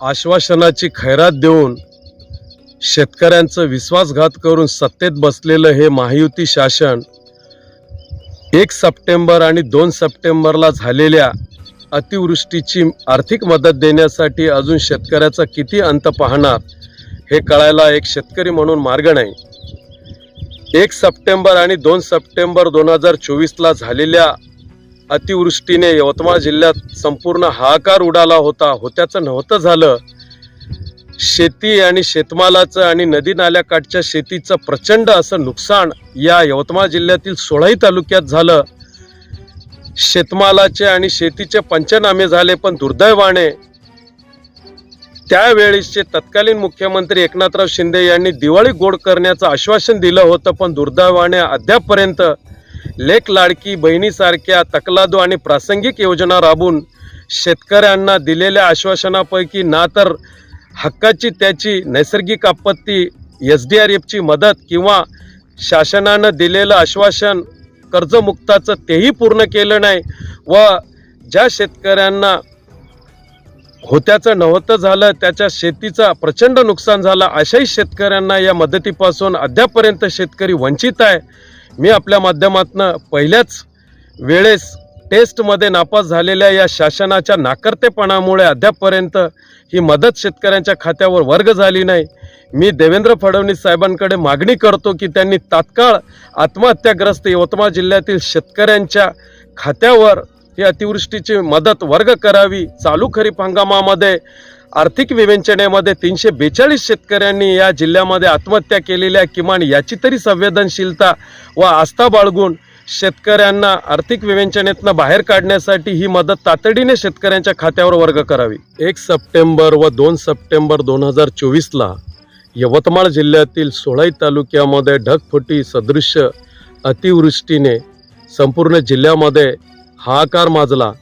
आश्वासनाची खैरात देऊन शेतकऱ्यांचं विश्वासघात करून सत्तेत बसलेलं हे महायुती शासन एक सप्टेंबर आणि दोन सप्टेंबरला झालेल्या अतिवृष्टीची आर्थिक मदत देण्यासाठी अजून शेतकऱ्याचा किती अंत पाहणार हे कळायला एक शेतकरी म्हणून मार्ग नाही. एक सप्टेंबर आणि दोन सप्टेंबर दोन हजार चोवीसला झालेल्या अतिवृष्टीने यवतमाळ जिल्ह्यात संपूर्ण हाहाकार उडाला होता. होत्याचं नव्हतं झालं. शेती आणि शेतमालाचं आणि नदी नाल्याकाठच्या शेतीचं प्रचंड असं नुकसान या यवतमाळ जिल्ह्यातील सोळाही तालुक्यात झालं. शेतमालाचे आणि शेतीचे पंचनामे झाले पण दुर्दैवाने त्यावेळेसचे तत्कालीन मुख्यमंत्री एकनाथराव शिंदे यांनी दिवाळी गोड करण्याचं आश्वासन दिलं होतं पण दुर्दैवाने अद्यापपर्यंत लेख लाडकी बहिणीसारख्या तकलादू आणि प्रासंगिक योजना राबवून शेतकऱ्यांना दिलेल्या आश्वासनापैकी ना तर हक्काची त्याची नैसर्गिक आपत्ती एस डी आर एफची मदत किंवा शासनानं दिलेलं आश्वासन कर्जमुक्ताचं तेही पूर्ण केलं नाही व ज्या शेतकऱ्यांना होत्याचं नव्हतं झालं त्याच्या शेतीचा प्रचंड नुकसान झालं अशाही शेतकऱ्यांना या मदतीपासून अद्यापर्यंत शेतकरी वंचित आहे. मी आपल्या माध्यमातून पहिल्याच वेळेस टेस्टमध्ये नापास झालेल्या या शासनाच्या नाकर्तेपणामुळे अद्यापपर्यंत ही मदत शेतकऱ्यांच्या खात्यावर वर्ग झाली नाही. मी देवेंद्र फडणवीस साहेबांकडे मागणी करतो की त्यांनी तात्काळ आत्महत्याग्रस्त यवतमाळ जिल्ह्यातील शेतकऱ्यांच्या खात्यावर ही अतिवृष्टीची मदत वर्ग करावी चालू खरीप हंगामामध्ये आर्थिक विवेचनेमध्ये तीनशे बेचाळीस शेतकऱ्यांनी या जिल्ह्यामध्ये आत्महत्या केलेल्या किमान याची तरी संवेदनशीलता व आस्था बाळगून शेतकऱ्यांना आर्थिक विवेचनेतनं बाहेर काढण्यासाठी ही मदत तातडीने शेतकऱ्यांच्या खात्यावर वर्ग करावी. एक सप्टेंबर व दोन सप्टेंबर दोन हजार चोवीसला यवतमाळ जिल्ह्यातील सोळाई तालुक्यामध्ये ढगफुटी सदृश्य अतिवृष्टीने संपूर्ण जिल्ह्यामध्ये हाहाकार माजला.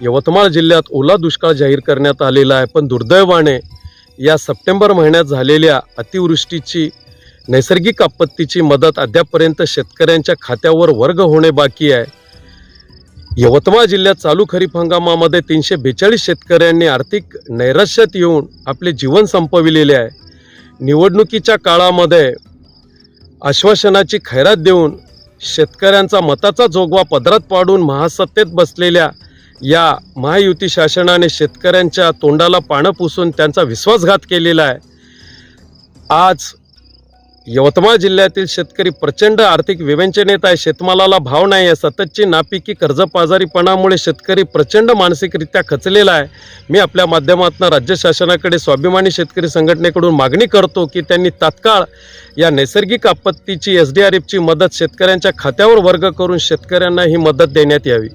यवतमाळ जिल्ह्यात ओला दुष्काळ जाहीर करण्यात आलेला आहे पण दुर्दैवाने या सप्टेंबर महिन्यात झालेल्या अतिवृष्टीची नैसर्गिक आपत्तीची मदत अद्यापपर्यंत शेतकऱ्यांच्या खात्यावर वर्ग होणे बाकी आहे. यवतमाळ जिल्ह्यात चालू खरीप हंगामामध्ये तीनशे बेचाळीस शेतकऱ्यांनी आर्थिक नैराश्यात येऊन आपले जीवन संपविलेले आहे. निवडणुकीच्या काळामध्ये आश्वासनाची खैरात देऊन शेतकऱ्यांचा मताचा जोगवा पदरात पाडून महासत्तेत बसलेल्या या महायुती शासनाने शेतकऱ्यांच्या तोंडाला पानं पुसून त्यांचा विश्वासघात केलेला आहे. आज यवतमाळ जिल्ह्यातील शेतकरी प्रचंड आर्थिक विवंचनेत आहे. शेतमालाला भाव नाही आहे. सततची नापिकी कर्जपाजारीपणामुळे शेतकरी प्रचंड मानसिकरित्या खचलेला आहे. मी आपल्या माध्यमातून राज्य शासनाकडे स्वाभिमानी शेतकरी संघटनेकडून मागणी करतो की त्यांनी तात्काळ या नैसर्गिक आपत्तीची एस डी आर एफची मदत शेतकऱ्यांच्या खात्यावर वर्ग करून शेतकऱ्यांना ही मदत देण्यात यावी.